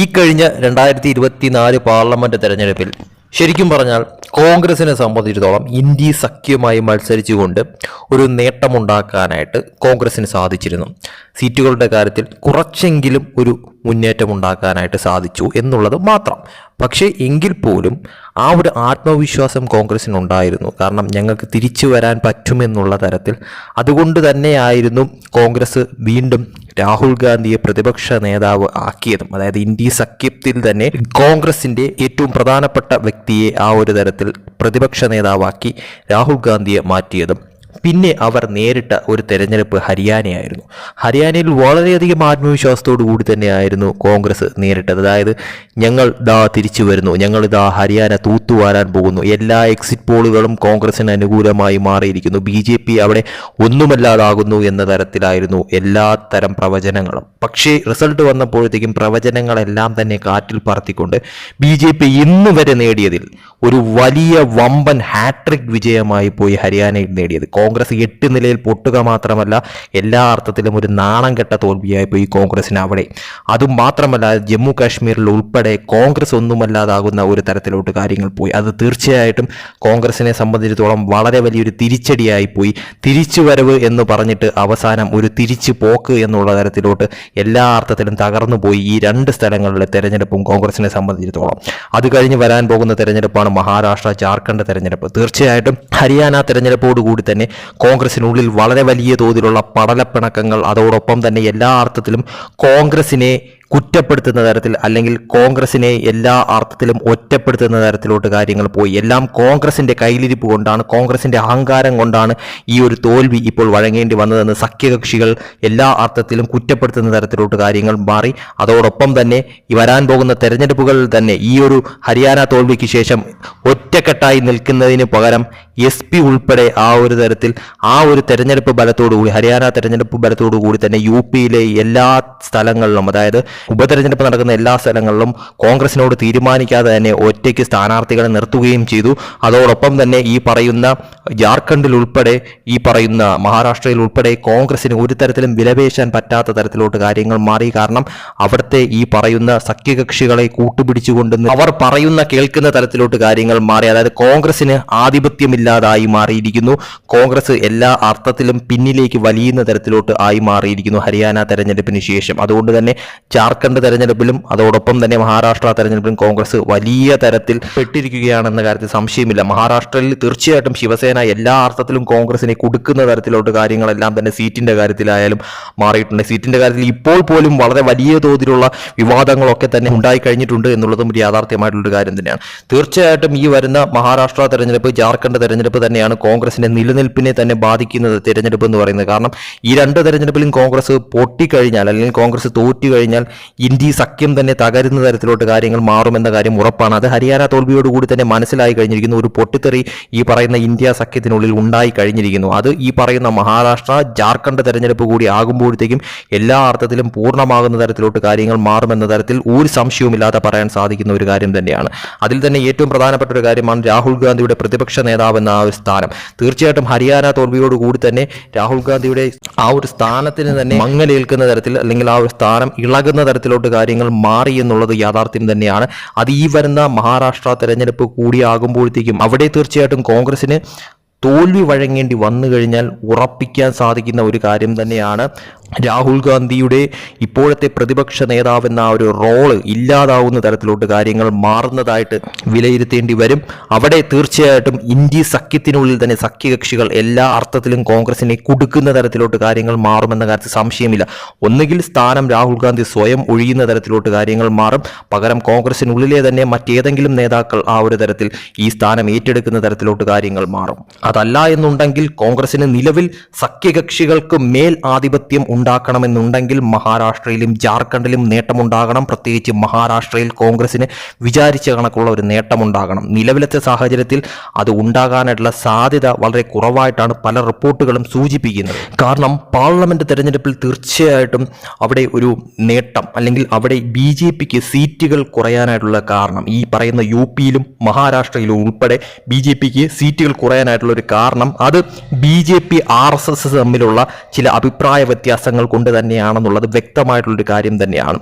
ഈ കഴിഞ്ഞ രണ്ടായിരത്തി ഇരുപത്തി നാല് പാർലമെന്റ് തെരഞ്ഞെടുപ്പിൽ ശരിക്കും പറഞ്ഞാൽ കോൺഗ്രസിനെ സംബന്ധിച്ചിടത്തോളം ഇന്ത്യ സഖ്യമായി മത്സരിച്ചുകൊണ്ട് ഒരു നേട്ടമുണ്ടാക്കാനായിട്ട് കോൺഗ്രസിന് സാധിച്ചിരുന്നു. സീറ്റുകളുടെ കാര്യത്തിൽ കുറച്ചെങ്കിലും ഒരു മുന്നേറ്റം ഉണ്ടാക്കാനായിട്ട് സാധിച്ചു എന്നുള്ളത് മാത്രം. പക്ഷേ എങ്കിൽ പോലും ആ ഒരു ആത്മവിശ്വാസം കോൺഗ്രസിനുണ്ടായിരുന്നു. കാരണം ഞങ്ങൾക്ക് തിരിച്ചു വരാൻ പറ്റുമെന്നുള്ള തരത്തിൽ. അതുകൊണ്ട് തന്നെയായിരുന്നു കോൺഗ്രസ് വീണ്ടും രാഹുൽ ഗാന്ധിയെ പ്രതിപക്ഷ നേതാവ് ആക്കിയതും. അതായത് ഇന്ത്യ സഖ്യത്തിൽ തന്നെ കോൺഗ്രസിന്റെ ഏറ്റവും പ്രധാനപ്പെട്ട വ്യക്തിയെ ആ ഒരു തരത്തിൽ പ്രതിപക്ഷ നേതാവാക്കി രാഹുൽ ഗാന്ധിയെ മാറ്റിയതും. പിന്നെ അവർ നേരിട്ട ഒരു തെരഞ്ഞെടുപ്പ് ഹരിയാനയായിരുന്നു. ഹരിയാനയിൽ വളരെയധികം ആത്മവിശ്വാസത്തോടു കൂടി തന്നെയായിരുന്നു കോൺഗ്രസ് നേരിട്ടത്. അതായത് ഞങ്ങൾ ദാ തിരിച്ചു വരുന്നു ഞങ്ങൾ ഇതാ ഹരിയാന തൂത്തുവാരാൻ പോകുന്നു. എല്ലാ എക്സിറ്റ് പോളുകളും കോൺഗ്രസിന് അനുകൂലമായി മാറിയിരിക്കുന്നു. ബി ജെ പി അവിടെ ഒന്നുമല്ലാതാകുന്നു എന്ന തരത്തിലായിരുന്നു എല്ലാ തരം പ്രവചനങ്ങളും. പക്ഷേ റിസൾട്ട് വന്നപ്പോഴത്തേക്കും പ്രവചനങ്ങളെല്ലാം തന്നെ കാറ്റിൽ പറത്തിക്കൊണ്ട് ബി ജെ പി ഇന്ന് വരെ നേടിയതിൽ ഒരു വലിയ വമ്പൻ ഹാട്രിക് വിജയമായി പോയി ഹരിയാനയിൽ നേടിയത്. കോൺഗ്രസ് എട്ട് നിലയിൽ പൊട്ടുക മാത്രമല്ല എല്ലാ അർത്ഥത്തിലും ഒരു നാണം കെട്ട തോൽവിയായി പോയി കോൺഗ്രസിന് അവിടെ. അതും മാത്രമല്ല ജമ്മു കാശ്മീരിൽ ഉൾപ്പെടെ കോൺഗ്രസ് ഒന്നുമല്ലാതാകുന്ന ഒരു തരത്തിലോട്ട് കാര്യങ്ങൾ പോയി. അത് തീർച്ചയായിട്ടും കോൺഗ്രസിനെ സംബന്ധിച്ചിടത്തോളം വളരെ വലിയൊരു തിരിച്ചടിയായി പോയി തിരിച്ചു വരവ് എന്ന് പറഞ്ഞിട്ട് അവസാനം ഒരു തിരിച്ചു പോക്ക് എന്നുള്ള തരത്തിലോട്ട് എല്ലാ അർത്ഥത്തിലും തകർന്നു പോയി ഈ രണ്ട് സ്ഥലങ്ങളിലെ തെരഞ്ഞെടുപ്പും കോൺഗ്രസിനെ സംബന്ധിച്ചിടത്തോളം. അത് കഴിഞ്ഞ് വരാൻ പോകുന്ന തെരഞ്ഞെടുപ്പാണ് മഹാരാഷ്ട്ര ജാർഖണ്ഡ് തെരഞ്ഞെടുപ്പ്. തീർച്ചയായിട്ടും ഹരിയാന തെരഞ്ഞെടുപ്പോടുകൂടി തന്നെ കോൺഗ്രസിനുള്ളിൽ വളരെ വലിയ തോതിലുള്ള പടലപ്പിണക്കങ്ങൾ അതോടൊപ്പം തന്നെ എല്ലാ അർത്ഥത്തിലും കോൺഗ്രസിനെ കുറ്റപ്പെടുത്തുന്ന തരത്തിൽ അല്ലെങ്കിൽ കോൺഗ്രസിനെ എല്ലാ അർത്ഥത്തിലും ഒറ്റപ്പെടുത്തുന്ന തരത്തിലോട്ട് കാര്യങ്ങൾ പോയി. എല്ലാം കോൺഗ്രസിന്റെ കയ്യിലിരിപ്പ് കൊണ്ടാണ് കോൺഗ്രസിന്റെ അഹങ്കാരം കൊണ്ടാണ് ഈ ഒരു തോൽവി ഇപ്പോൾ വഴങ്ങേണ്ടി വന്നതെന്ന് സഖ്യകക്ഷികൾ എല്ലാ അർത്ഥത്തിലും കുറ്റപ്പെടുത്തുന്ന തരത്തിലോട്ട് കാര്യങ്ങൾ മാറി. അതോടൊപ്പം തന്നെ ഈ വരാൻ പോകുന്ന തെരഞ്ഞെടുപ്പുകളിൽ തന്നെ ഈ ഒരു ഹരിയാന തോൽവിക്ക് ശേഷം ഒറ്റക്കെട്ടായി നിൽക്കുന്നതിന് പകരം എസ് പി ഉൾപ്പെടെ ആ ഒരു തരത്തിൽ ആ ഒരു തെരഞ്ഞെടുപ്പ് ബലത്തോടുകൂടി ഹരിയാന തെരഞ്ഞെടുപ്പ് ബലത്തോടുകൂടി തന്നെ യു പിയിലെ എല്ലാ സ്ഥലങ്ങളിലും അതായത് ഉപതെരഞ്ഞെടുപ്പ് നടക്കുന്ന എല്ലാ സ്ഥലങ്ങളിലും കോൺഗ്രസിനോട് തീരുമാനിക്കാതെ തന്നെ ഒറ്റയ്ക്ക് സ്ഥാനാർത്ഥികളെ നിർത്തുകയും ചെയ്തു. അതോടൊപ്പം തന്നെ ഈ പറയുന്ന ജാർഖണ്ഡിൽ ഉൾപ്പെടെ ഈ പറയുന്ന മഹാരാഷ്ട്രയിൽ ഉൾപ്പെടെ കോൺഗ്രസിന് ഒരു തരത്തിലും വിലപേശാൻ പറ്റാത്ത തരത്തിലോട്ട് കാര്യങ്ങൾ മാറി. കാരണം അവിടുത്തെ ഈ പറയുന്ന സഖ്യകക്ഷികളെ കൂട്ടുപിടിച്ചുകൊണ്ട് അവർ പറയുന്ന കേൾക്കുന്ന തരത്തിലോട്ട് കാര്യങ്ങൾ മാറി. അതായത് കോൺഗ്രസിന് ആധിപത്യമില്ലാതായി മാറിയിരിക്കുന്നു. കോൺഗ്രസ് എല്ലാ അർത്ഥത്തിലും പിന്നിലേക്ക് വലിയുന്ന തരത്തിലോട്ട് ആയി മാറിയിരിക്കുന്നു ഹരിയാന തെരഞ്ഞെടുപ്പിന് ശേഷം. അതുകൊണ്ട് തന്നെ ജാർഖണ്ഡ് തെരഞ്ഞെടുപ്പിലും അതോടൊപ്പം തന്നെ മഹാരാഷ്ട്ര തെരഞ്ഞെടുപ്പിലും കോൺഗ്രസ് വലിയ തരത്തിൽ പെട്ടിരിക്കുകയാണെന്ന കാര്യത്തിൽ സംശയമില്ല. മഹാരാഷ്ട്രയിൽ തീർച്ചയായിട്ടും ശിവസേന എല്ലാ അർത്ഥത്തിലും കോൺഗ്രസിനെ കൊടുക്കുന്ന തരത്തിലോട്ട് കാര്യങ്ങളെല്ലാം തന്നെ സീറ്റിന്റെ കാര്യത്തിലായാലും മാറിയിട്ടുണ്ട്. സീറ്റിന്റെ കാര്യത്തിൽ ഇപ്പോൾ പോലും വളരെ വലിയ തോതിലുള്ള വിവാദങ്ങളൊക്കെ തന്നെ ഉണ്ടായി കഴിഞ്ഞിട്ടുണ്ട് എന്നുള്ളതും ഒരു യാഥാർത്ഥ്യമായിട്ടുള്ളൊരു കാര്യം തന്നെയാണ്. തീർച്ചയായിട്ടും ഈ വരുന്ന മഹാരാഷ്ട്ര തെരഞ്ഞെടുപ്പ് ജാർഖണ്ഡ് തെരഞ്ഞെടുപ്പ് തന്നെയാണ് കോൺഗ്രസിന്റെ നിലനിൽപ്പിനെ തന്നെ ബാധിക്കുന്നത് തെരഞ്ഞെടുപ്പ് എന്ന് പറയുന്നത്. കാരണം ഈ രണ്ട് തെരഞ്ഞെടുപ്പിലും കോൺഗ്രസ് പൊട്ടിക്കഴിഞ്ഞാൽ അല്ലെങ്കിൽ കോൺഗ്രസ് തോറ്റു കഴിഞ്ഞാൽ ഇന്ത്യ സഖ്യം തന്നെ തകരുന്ന തരത്തിലോട്ട് കാര്യങ്ങൾ മാറുമെന്ന കാര്യം ഉറപ്പാണ്. അത് ഹരിയാന തോൽവിയോടുകൂടി തന്നെ മനസ്സിലായി കഴിഞ്ഞിരിക്കുന്നു. ഒരു പൊട്ടിത്തെറി ഈ പറയുന്ന ഇന്ത്യ സഖ്യത്തിനുള്ളിൽ ഉണ്ടായി കഴിഞ്ഞിരിക്കുന്നു. അത് ഈ പറയുന്ന മഹാരാഷ്ട്ര ജാർഖണ്ഡ് തെരഞ്ഞെടുപ്പ് കൂടി ആകുമ്പോഴത്തേക്കും എല്ലാ അർത്ഥത്തിലും പൂർണമാകുന്ന തരത്തിലോട്ട് കാര്യങ്ങൾ മാറുമെന്ന തരത്തിൽ ഒരു സംശയവുമില്ലാതെ പറയാൻ സാധിക്കുന്ന ഒരു കാര്യം തന്നെയാണ്. അതിൽ തന്നെ ഏറ്റവും പ്രധാനപ്പെട്ട ഒരു കാര്യമാണ് രാഹുൽ ഗാന്ധിയുടെ പ്രതിപക്ഷ നേതാവ് എന്ന ആ ഒരു സ്ഥാനം. തീർച്ചയായിട്ടും ഹരിയാന തോൽവിയോടുകൂടി തന്നെ രാഹുൽ ഗാന്ധിയുടെ ആ ഒരു സ്ഥാനത്തിന് തന്നെ മങ്ങലേൽക്കുന്ന തരത്തിൽ അല്ലെങ്കിൽ ആ ഒരു സ്ഥാനം ഇളകുന്ന തരത്തിലോട്ട് കാര്യങ്ങൾ മാറി എന്നുള്ളത് യാഥാർത്ഥ്യം തന്നെയാണ്. അത് ഈ വരുന്ന മഹാരാഷ്ട്ര തെരഞ്ഞെടുപ്പ് കൂടിയാകുമ്പോഴത്തേക്കും അവിടെ തീർച്ചയായിട്ടും കോൺഗ്രസിന് തോൽവി വഴങ്ങേണ്ടി വന്നു കഴിഞ്ഞാൽ ഉറപ്പിക്കാൻ സാധിക്കുന്ന ഒരു കാര്യം തന്നെയാണ്. രാഹുൽ ഗാന്ധിയുടെ ഇപ്പോഴത്തെ പ്രതിപക്ഷ നേതാവെന്ന ഒരു റോൾ ഇല്ലാതാവുന്ന തരത്തിലോട്ട് കാര്യങ്ങൾ മാറുന്നതായിട്ട് വിലയിരുത്തേണ്ടി വരും. അവിടെ തീർച്ചയായിട്ടും ഇന്ത്യ സഖ്യത്തിനുള്ളിൽ തന്നെ സഖ്യകക്ഷികൾ എല്ലാ അർത്ഥത്തിലും കോൺഗ്രസിനെ കുടുക്കുന്ന തരത്തിലോട്ട് കാര്യങ്ങൾ മാറുമെന്ന കാര്യത്തിൽ സംശയമില്ല. ഒന്നുകിൽ സ്ഥാനം രാഹുൽ ഗാന്ധി സ്വയം ഒഴിയുന്ന തരത്തിലോട്ട് കാര്യങ്ങൾ മാറും. പകരം കോൺഗ്രസിനുള്ളിലെ തന്നെ മറ്റേതെങ്കിലും നേതാക്കൾ ആ ഒരു തരത്തിൽ ഈ സ്ഥാനം ഏറ്റെടുക്കുന്ന തരത്തിലോട്ട് കാര്യങ്ങൾ മാറും. അതല്ല എന്നുണ്ടെങ്കിൽ കോൺഗ്രസിന് നിലവിൽ സഖ്യകക്ഷികൾക്ക് മേൽ ആധിപത്യം ഉണ്ടാക്കണമെന്നുണ്ടെങ്കിൽ മഹാരാഷ്ട്രയിലും ജാർഖണ്ഡിലും നേട്ടമുണ്ടാകണം. പ്രത്യേകിച്ച് മഹാരാഷ്ട്രയിൽ കോൺഗ്രസിന് വിചാരിച്ച കണക്കുള്ള ഒരു നേട്ടമുണ്ടാകണം. നിലവിലത്തെ സാഹചര്യത്തിൽ അത് ഉണ്ടാകാനായിട്ടുള്ള സാധ്യത വളരെ കുറവായിട്ടാണ് പല റിപ്പോർട്ടുകളും സൂചിപ്പിക്കുന്നത്. കാരണം പാർലമെന്റ് തെരഞ്ഞെടുപ്പിൽ തീർച്ചയായിട്ടും അവിടെ ഒരു നേട്ടം അല്ലെങ്കിൽ അവിടെ ബി ജെ പിക്ക് സീറ്റുകൾ കുറയാനായിട്ടുള്ള കാരണം ഈ പറയുന്ന യു പിയിലും മഹാരാഷ്ട്രയിലും ഉൾപ്പെടെ ബി ജെ പിക്ക് സീറ്റുകൾ കുറയാനായിട്ടുള്ള ഒരു കാരണം അത് B J P R S S തമ്മിലുള്ള ചില അഭിപ്രായ കൊണ്ട് തന്നെയാണെന്നുള്ളത് വ്യക്തമായിട്ടുള്ളൊരു കാര്യം തന്നെയാണ്.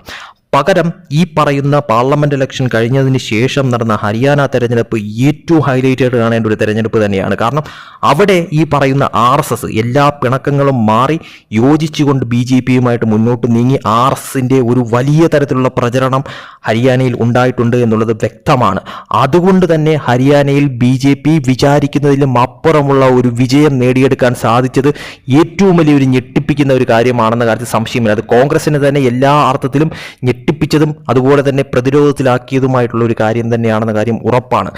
പകരം ഈ പറയുന്ന പാർലമെന്റ് ഇലക്ഷൻ കഴിഞ്ഞതിന് ശേഷം നടന്ന ഹരിയാന തെരഞ്ഞെടുപ്പ് ഏറ്റവും ഹൈലൈറ്റഡ് കാണേണ്ട ഒരു തെരഞ്ഞെടുപ്പ് തന്നെയാണ്. കാരണം അവിടെ ഈ പറയുന്ന ആർ എസ് എസ് എല്ലാ പിണക്കങ്ങളും മാറി യോജിച്ചുകൊണ്ട് ബി ജെ പിയുമായിട്ട് മുന്നോട്ട് നീങ്ങി ആർ എസ് എസിന്റെ ഒരു വലിയ തരത്തിലുള്ള പ്രചരണം ഹരിയാനയിൽ ഉണ്ടായിട്ടുണ്ട് എന്നുള്ളത് വ്യക്തമാണ്. അതുകൊണ്ട് തന്നെ ഹരിയാനയിൽ ബി ജെ പി വിചാരിക്കുന്നതിലും അപ്പുറമുള്ള ഒരു വിജയം നേടിയെടുക്കാൻ സാധിച്ചത് ഏറ്റവും വലിയൊരു ഞെട്ടിപ്പിക്കുന്ന ഒരു കാര്യമാണെന്ന കാര്യത്തിൽ സംശയമില്ല. അത് കോൺഗ്രസിന് തന്നെ എല്ലാ അർത്ഥത്തിലും ഞെട്ടിപ്പിച്ചതും അതുപോലെ തന്നെ പ്രതിരോധത്തിലാക്കിയതുമായിട്ടുള്ള ഒരു കാര്യം തന്നെയാണെന്ന കാര്യം ഉറപ്പാണ്.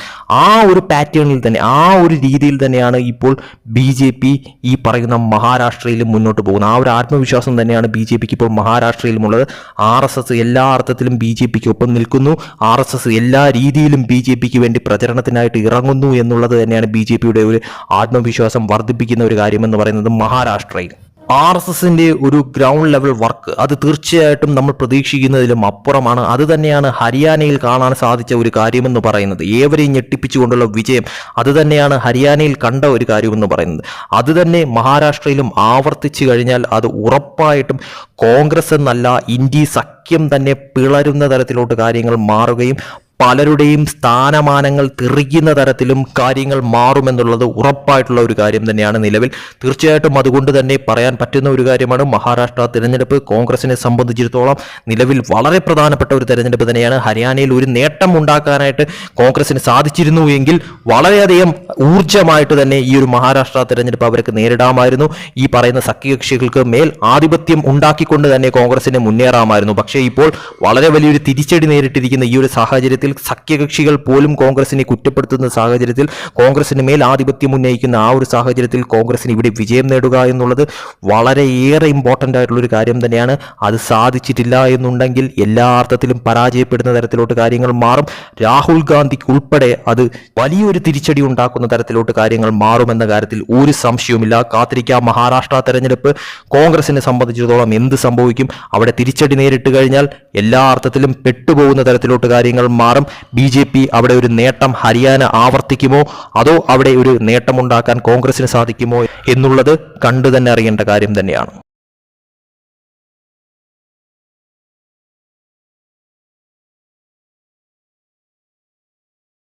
ആ ഒരു പാറ്റേണിൽ തന്നെ ആ ഒരു രീതിയിൽ തന്നെയാണ് ഇപ്പോൾ ബി ജെ പി ഈ പറയുന്ന മഹാരാഷ്ട്രയിൽ മുന്നോട്ട് പോകുന്നത്. ആ ഒരു ആത്മവിശ്വാസം തന്നെയാണ് ബി ജെ പിക്ക് ഇപ്പോൾ മഹാരാഷ്ട്രയിലുമുള്ളത്. ആർ എസ് എസ് എല്ലാ അർത്ഥത്തിലും ബി ജെ പിക്ക് ഒപ്പം നിൽക്കുന്നു. ആർ എസ് എസ് എല്ലാ രീതിയിലും ബി ജെ പിക്ക് വേണ്ടി പ്രചരണത്തിനായിട്ട് ഇറങ്ങുന്നു എന്നുള്ളത് തന്നെയാണ് ബി ജെ പിയുടെ ഒരു ആത്മവിശ്വാസം വർദ്ധിപ്പിക്കുന്ന ഒരു കാര്യമെന്ന് പറയുന്നത് മഹാരാഷ്ട്രയിൽ. ആർ എസ് എസിന്റെ ഒരു ഗ്രൗണ്ട് ലെവൽ വർക്ക് അത് തീർച്ചയായിട്ടും നമ്മൾ പ്രതീക്ഷിക്കുന്നതിലും അപ്പുറമാണ്. അത് തന്നെയാണ് ഹരിയാനയിൽ കാണാൻ സാധിച്ച ഒരു കാര്യമെന്ന് പറയുന്നത്. ഏവരെയും ഞെട്ടിപ്പിച്ചുകൊണ്ടുള്ള വിജയം അത് തന്നെയാണ് ഹരിയാനയിൽ കണ്ട ഒരു കാര്യമെന്ന് പറയുന്നത്. അത് തന്നെ മഹാരാഷ്ട്രയിലും ആവർത്തിച്ചു കഴിഞ്ഞാൽ അത് ഉറപ്പായിട്ടും കോൺഗ്രസ് എന്നല്ല ഇന്ത്യ സഖ്യം തന്നെ പിളരുന്ന തരത്തിലോട്ട് കാര്യങ്ങൾ മാറുകയും പലരുടെയും സ്ഥാനമാനങ്ങൾ തെറിക്കുന്ന തരത്തിലും കാര്യങ്ങൾ മാറുമെന്നുള്ളത് ഉറപ്പായിട്ടുള്ള ഒരു കാര്യം തന്നെയാണ് നിലവിൽ. തീർച്ചയായിട്ടും അതുകൊണ്ട് തന്നെ പറയാൻ പറ്റുന്ന ഒരു കാര്യമാണ് മഹാരാഷ്ട്ര തിരഞ്ഞെടുപ്പ്. കോൺഗ്രസിനെ സംബന്ധിച്ചിടത്തോളം നിലവിൽ വളരെ പ്രധാനപ്പെട്ട ഒരു തെരഞ്ഞെടുപ്പ് തന്നെയാണ്. ഹരിയാനയിൽ ഒരു നേട്ടം ഉണ്ടാക്കാനായിട്ട് കോൺഗ്രസിന് സാധിച്ചിരുന്നു എങ്കിൽ വളരെയധികം ഊർജമായിട്ട് തന്നെ ഈ ഒരു മഹാരാഷ്ട്ര തിരഞ്ഞെടുപ്പ് അവർക്ക് നേരിടാമായിരുന്നു. ഈ പറയുന്ന സഖ്യകക്ഷികൾക്ക് മേൽ ആധിപത്യം ഉണ്ടാക്കിക്കൊണ്ട് തന്നെ കോൺഗ്രസിന് മുന്നേറാമായിരുന്നു. പക്ഷേ ഇപ്പോൾ വളരെ വലിയൊരു തിരിച്ചടി നേരിട്ടിരിക്കുന്ന ഈ ഒരു സാഹചര്യത്തിൽ സഖ്യകക്ഷികൾ പോലും കോൺഗ്രസിനെ കുറ്റപ്പെടുത്തുന്ന സാഹചര്യത്തിൽ കോൺഗ്രസിന് മേൽ ആധിപത്യം ഉന്നയിക്കുന്ന ആ ഒരു സാഹചര്യത്തിൽ കോൺഗ്രസിന് ഇവിടെ വിജയം നേടുക എന്നുള്ളത് വളരെയേറെ ഇമ്പോർട്ടന്റ് ആയിട്ടുള്ള ഒരു കാര്യം തന്നെയാണ്. അത് സാധിച്ചിട്ടില്ല എന്നുണ്ടെങ്കിൽ എല്ലാ അർത്ഥത്തിലും പരാജയപ്പെടുന്ന തരത്തിലോട്ട് കാര്യങ്ങൾ മാറും. രാഹുൽ ഗാന്ധിക്ക് ഉൾപ്പെടെ അത് വലിയൊരു തിരിച്ചടി ഉണ്ടാക്കുന്ന തരത്തിലോട്ട് കാര്യങ്ങൾ മാറുമെന്ന കാര്യത്തിൽ ഒരു സംശയവുമില്ല. കാത്തിരിക്കാം. മഹാരാഷ്ട്ര തെരഞ്ഞെടുപ്പ് കോൺഗ്രസിനെ സംബന്ധിച്ചിടത്തോളം എന്ത് സംഭവിക്കും? അവിടെ തിരിച്ചടി നേരിട്ട് കഴിഞ്ഞാൽ എല്ലാ അർത്ഥത്തിലും പെട്ടുപോകുന്ന തരത്തിലോട്ട് കാര്യങ്ങൾ മാറും. ബി ജെ പി അവിടെ ഒരു നേട്ടം ഹരിയാന ആവർത്തിക്കുമോ? അതോ അവിടെ ഒരു നേട്ടമുണ്ടാക്കാൻ കോൺഗ്രസിന് സാധിക്കുമോ എന്നുള്ളത് കണ്ടു തന്നെ അറിയേണ്ട കാര്യം തന്നെയാണ്.